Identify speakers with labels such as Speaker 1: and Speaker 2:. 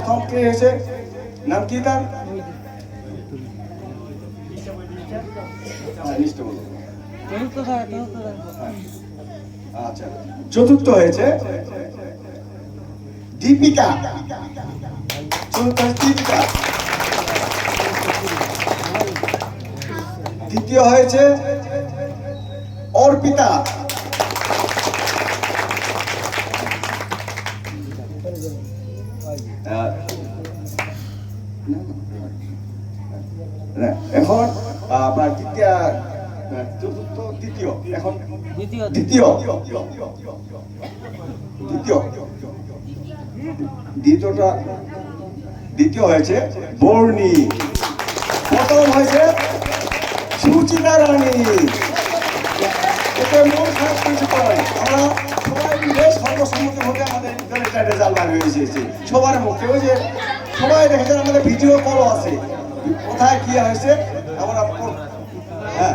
Speaker 1: প্রথম কে হয়েছে নাম কি তার আচ্ছা, আচ্ছা চতুর্থ হয়েছে দীপিকা। চতুর্থ হয়েছে দীপিকা। দ্বিতীয় হয়েছে অর্পিতা। এখন আপনার তৃতীয় চতুর্থ তৃতীয় এখন
Speaker 2: দ্বিতীয়
Speaker 1: দ্বিতীয় দ্বিতীয় দ্বিতীয়টা দ্বিতীয় হয়েছে বর্ণি। প্রথম হয়েছে সুচিতা রানী এতে মন খারাপ কিছু করে আমরা সবাই মিলে সর্বসম্মতিভাবে আমাদের একটা রেজাল্ট বার হয়ে এসেছে সবার মুখে ওই যে সবাই দেখেছেন আমাদের ভিডিও কলও আছে কোথায় কি হয়েছে আমার হ্যাঁ।